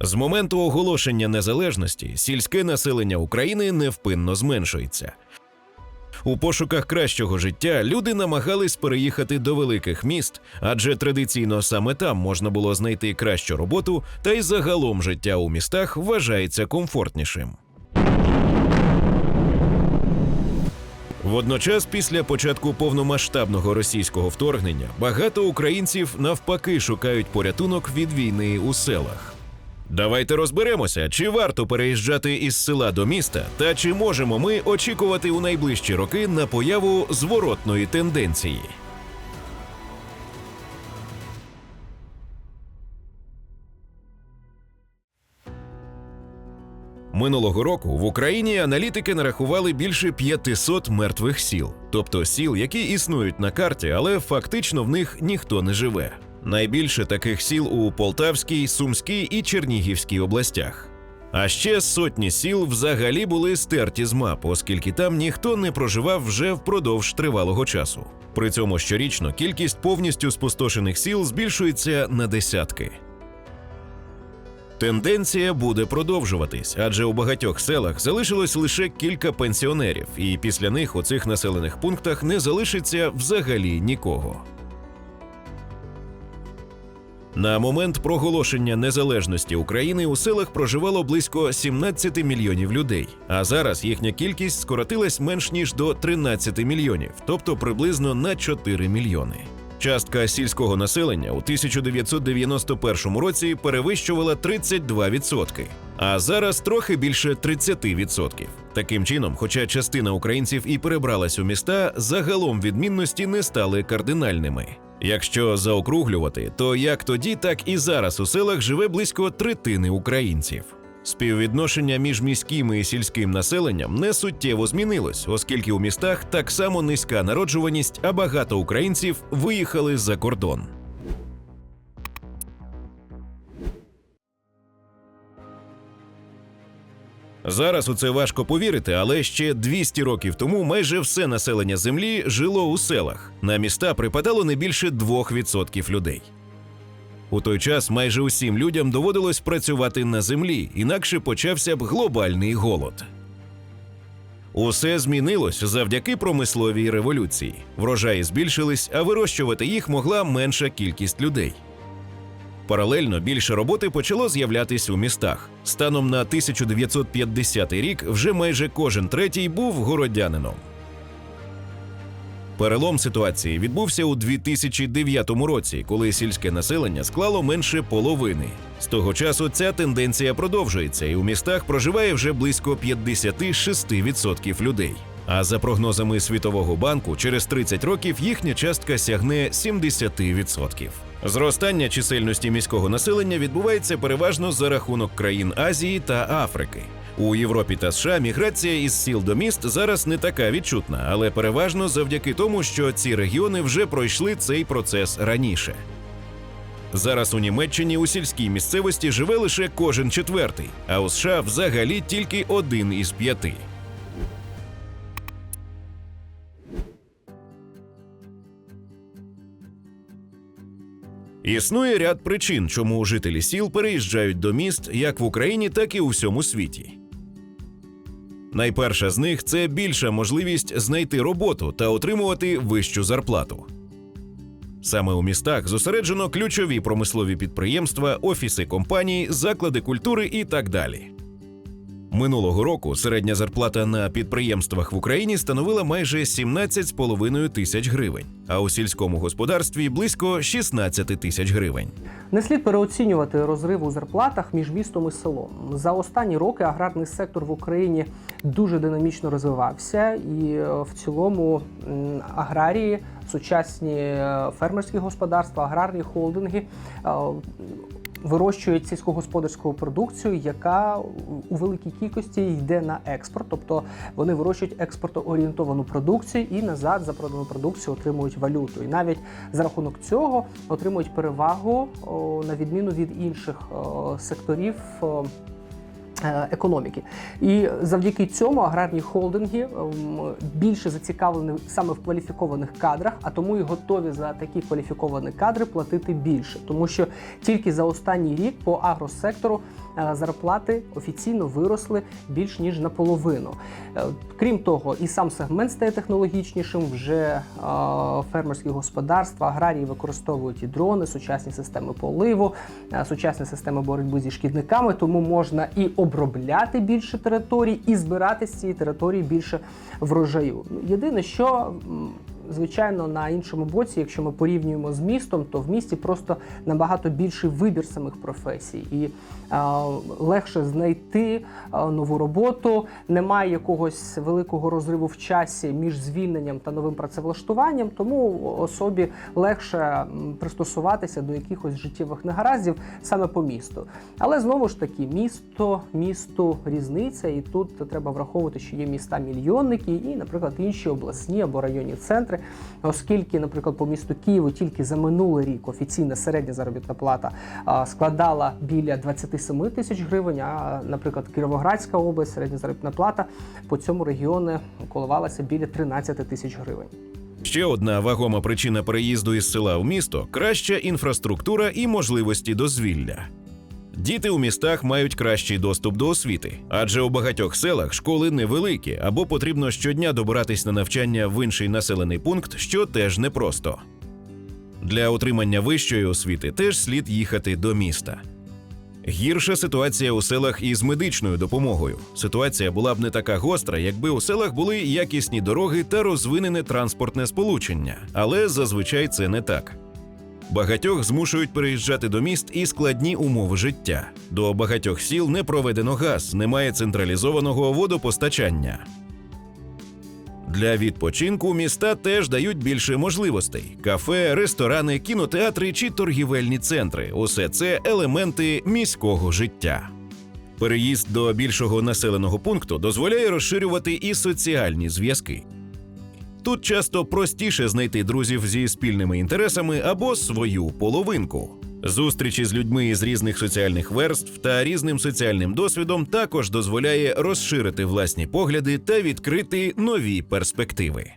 З моменту оголошення незалежності сільське населення України невпинно зменшується. У пошуках кращого життя люди намагались переїхати до великих міст, адже традиційно саме там можна було знайти кращу роботу, та й загалом життя у містах вважається комфортнішим. Водночас, після початку повномасштабного російського вторгнення, багато українців навпаки шукають порятунок від війни у селах. Давайте розберемося, чи варто переїжджати із села до міста, та чи можемо ми очікувати у найближчі роки на появу зворотної тенденції. Минулого року в Україні аналітики нарахували більше 500 мертвих сіл, тобто сіл, які існують на карті, але фактично в них ніхто не живе. Найбільше таких сіл у Полтавській, Сумській і Чернігівській областях. А ще сотні сіл взагалі були стерті з мап, оскільки там ніхто не проживав вже впродовж тривалого часу. При цьому щорічно кількість повністю спустошених сіл збільшується на десятки. Тенденція буде продовжуватись, адже у багатьох селах залишилось лише кілька пенсіонерів, і після них у цих населених пунктах не залишиться взагалі нікого. На момент проголошення незалежності України у селах проживало близько 17 мільйонів людей, а зараз їхня кількість скоротилась менш ніж до 13 мільйонів, тобто приблизно на 4 мільйони. Частка сільського населення у 1991 році перевищувала 32%, а зараз трохи більше 30%. Таким чином, хоча частина українців і перебралась у міста, загалом відмінності не стали кардинальними. Якщо заокруглювати, то як тоді, так і зараз у селах живе близько третини українців. Співвідношення між міським і сільським населенням не суттєво змінилось, оскільки у містах так само низька народжуваність, а багато українців виїхали за кордон. Зараз у це важко повірити, але ще 200 років тому майже все населення землі жило у селах. На міста припадало не більше 2% людей. У той час майже усім людям доводилось працювати на землі, інакше почався б глобальний голод. Усе змінилось завдяки промисловій революції. Врожаї збільшились, а вирощувати їх могла менша кількість людей. Паралельно більше роботи почало з'являтись у містах. Станом на 1950 рік вже майже кожен третій був городянином. Перелом ситуації відбувся у 2009 році, коли сільське населення склало менше половини. З того часу ця тенденція продовжується, і у містах проживає вже близько 56% людей. А за прогнозами Світового банку, через 30 років їхня частка сягне 70%. Зростання чисельності міського населення відбувається переважно за рахунок країн Азії та Африки. У Європі та США міграція із сіл до міст зараз не така відчутна, але переважно завдяки тому, що ці регіони вже пройшли цей процес раніше. Зараз у Німеччині у сільській місцевості живе лише кожен четвертий, а у США взагалі тільки один із п'яти. Існує ряд причин, чому жителі сіл переїжджають до міст як в Україні, так і у всьому світі. Найперша з них це більша можливість знайти роботу та отримувати вищу зарплату. Саме у містах зосереджено ключові промислові підприємства, офіси компаній, заклади культури і так далі. Минулого року середня зарплата на підприємствах в Україні становила майже 17,5 тисяч гривень, а у сільському господарстві близько 16 тисяч гривень. Не слід переоцінювати розрив у зарплатах між містом і селом. За останні роки аграрний сектор в Україні дуже динамічно розвивався, і е, в цілому аграрії, сучасні е, фермерські господарства, аграрні холдинги е, вирощують сільськогосподарську продукцію, яка у великій кількості йде на експорт, тобто вони вирощують експортоорієнтовану продукцію і назад за продану продукцію отримують валюту. І навіть за рахунок цього отримують перевагу на відміну від інших секторів. Е, економіки. І завдяки цьому аграрні холдинги ем, більше зацікавлені саме в кваліфікованих кадрах, а тому і готові за такі кваліфіковані кадри платити більше, тому що тільки за останній рік по агросектору е, зарплати офіційно виросли більш ніж наполовину. Е, Крім того, і сам сегмент стає технологічнішим. Вже фермерські господарства, аграрії використовують і дрони, сучасні системи поливу, сучасні системи боротьби зі шкідниками, тому можна і обробляти більше територій, і збирати з цієї території більше врожаю. Ну, Єдине, що звичайно на іншому боці, якщо ми порівнюємо з містом, то в місті просто набагато більший вибір самих професій, і е, легше знайти е, нову роботу. Немає якогось великого розриву в часі між звільненням та новим працевлаштуванням, тому особі легше пристосуватися до якихось життєвих негараздів саме по місту. Але знову ж таки, місто, місту різниця, і тут треба враховувати, що є міста мільйонники і, наприклад, інші обласні або районні центри, оскільки, наприклад, по місту Києву тільки за минулий рік офіційна середня заробітна плата складала біля 27 тисяч гривень. А, наприклад, Кіровоградська область, середня заробітна плата по цьому регіону коливалася біля 13 тисяч гривень. Ще одна вагома причина переїзду із села в місто краща інфраструктура і можливості дозвілля. Діти у містах мають кращий доступ до освіти, адже у багатьох селах школи невеликі або потрібно щодня добиратись на навчання в інший населений пункт, що теж непросто. Для отримання вищої освіти теж слід їхати до міста. Гірша ситуація у селах із медичною допомогою. Ситуація була б не така гостра, якби у селах були якісні дороги та розвинене транспортне сполучення, але зазвичай це не так. Багатьох змушують переїжджати до міст і складні умови життя. До багатьох сіл не проведено газ, немає централізованого водопостачання. Для відпочинку міста теж дають більше можливостей: кафе, ресторани, кінотеатри чи торгівельні центри усе це елементи міського життя. Переїзд до більшого населеного пункту дозволяє розширювати і соціальні зв'язки. Тут часто простіше знайти друзів зі спільними інтересами або свою половинку. Зустрічі з людьми із різних соціальних верств та різним соціальним досвідом також дозволяє розширити власні погляди та відкрити нові перспективи.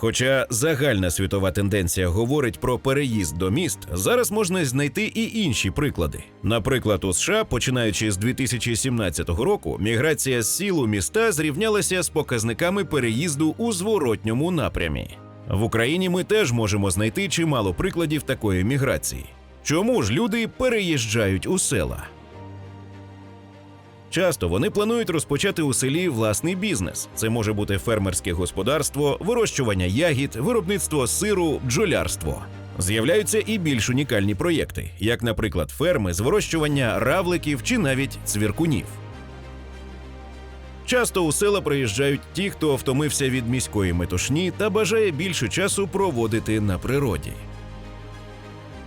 Хоча загальна світова тенденція говорить про переїзд до міст, зараз можна знайти і інші приклади. Наприклад, у США, починаючи з 2017 року, міграція з сіл у міста зрівнялася з показниками переїзду у зворотньому напрямі. В Україні ми теж можемо знайти чимало прикладів такої міграції. Чому ж люди переїжджають у села? Часто вони планують розпочати у селі власний бізнес. Це може бути фермерське господарство, вирощування ягід, виробництво сиру, бджолярство. З'являються і більш унікальні проєкти, як, наприклад, ферми з вирощування равликів чи навіть цвіркунів. Часто у села приїжджають ті, хто втомився від міської метушні та бажає більше часу проводити на природі.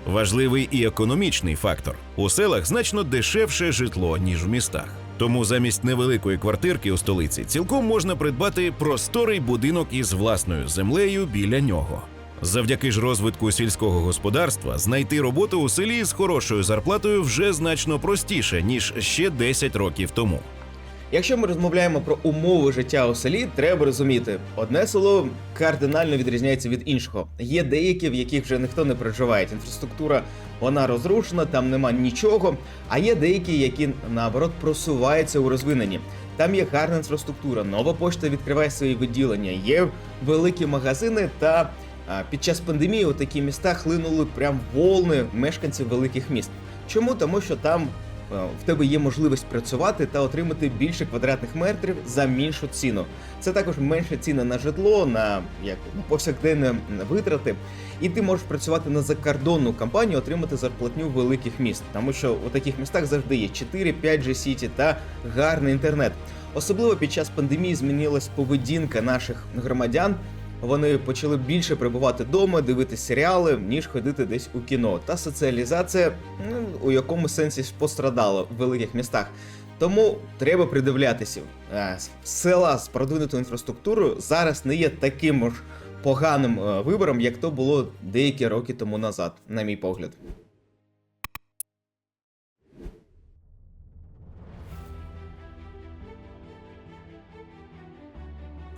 Важливий і економічний фактор. У селах значно дешевше житло, ніж в містах. Тому замість невеликої квартирки у столиці цілком можна придбати просторий будинок із власною землею біля нього. Завдяки ж розвитку сільського господарства знайти роботу у селі з хорошою зарплатою вже значно простіше ніж ще 10 років тому. Якщо ми розмовляємо про умови життя у селі, треба розуміти, одне село кардинально відрізняється від іншого. Є деякі, в яких вже ніхто не проживає. Інфраструктура вона розрушена, там нема нічого. А є деякі, які наоборот просуваються у розвиненні. Там є гарна інфраструктура, нова пошта відкриває свої відділення, є великі магазини та. Під час пандемії у такі міста хлинули прям волни мешканців великих міст. Чому? Тому що там в тебе є можливість працювати та отримати більше квадратних метрів за меншу ціну. Це також менша ціна на житло, на як на повсякденні витрати. І ти можеш працювати на закордонну компанію, отримати зарплатню великих міст, тому що у таких містах завжди є 4-5 G сіті та гарний інтернет. Особливо під час пандемії змінилась поведінка наших громадян. Вони почали більше перебувати вдома, дивитися серіали, ніж ходити десь у кіно. Та соціалізація ну, у якому сенсі пострадала в великих містах. Тому треба придивлятися. Е, Села з продвинутою інфраструктурою зараз не є таким ж поганим е, вибором, як то було деякі роки тому назад, на мій погляд.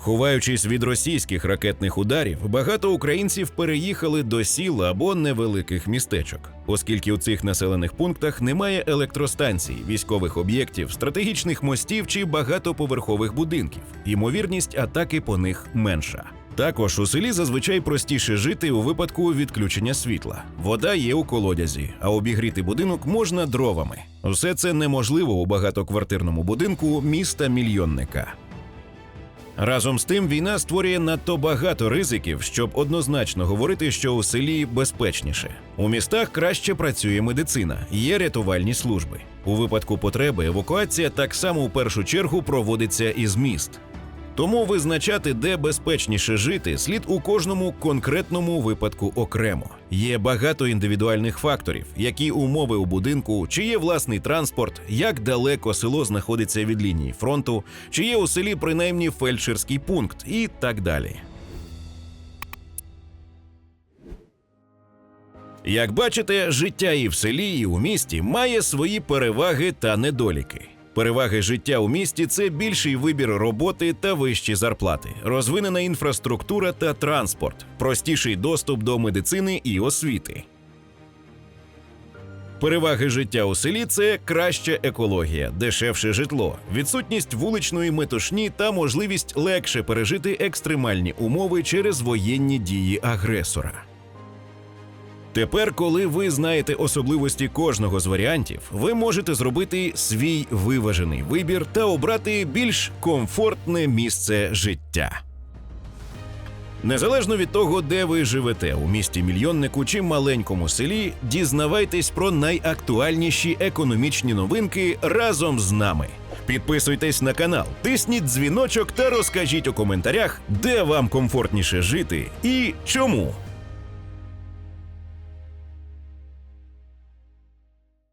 Ховаючись від російських ракетних ударів, багато українців переїхали до сіл або невеликих містечок, оскільки у цих населених пунктах немає електростанцій, військових об'єктів, стратегічних мостів чи багатоповерхових будинків. Ймовірність атаки по них менша. Також у селі зазвичай простіше жити у випадку відключення світла. Вода є у колодязі, а обігріти будинок можна дровами. Все це неможливо у багатоквартирному будинку міста мільйонника. Разом з тим, війна створює надто багато ризиків, щоб однозначно говорити, що у селі безпечніше. У містах краще працює медицина, є рятувальні служби. У випадку потреби евакуація так само у першу чергу проводиться із міст. Тому визначати, де безпечніше жити, слід у кожному конкретному випадку окремо. Є багато індивідуальних факторів, які умови у будинку, чи є власний транспорт, як далеко село знаходиться від лінії фронту, чи є у селі принаймні фельдшерський пункт і так далі. Як бачите, життя і в селі, і у місті має свої переваги та недоліки. Переваги життя у місті це більший вибір роботи та вищі зарплати, розвинена інфраструктура та транспорт, простіший доступ до медицини і освіти. Переваги життя у селі це краща екологія, дешевше житло, відсутність вуличної метушні та можливість легше пережити екстремальні умови через воєнні дії агресора. Тепер, коли ви знаєте особливості кожного з варіантів, ви можете зробити свій виважений вибір та обрати більш комфортне місце життя. Незалежно від того, де ви живете у місті мільйоннику чи маленькому селі, дізнавайтесь про найактуальніші економічні новинки разом з нами. Підписуйтесь на канал, тисніть дзвіночок та розкажіть у коментарях, де вам комфортніше жити і чому.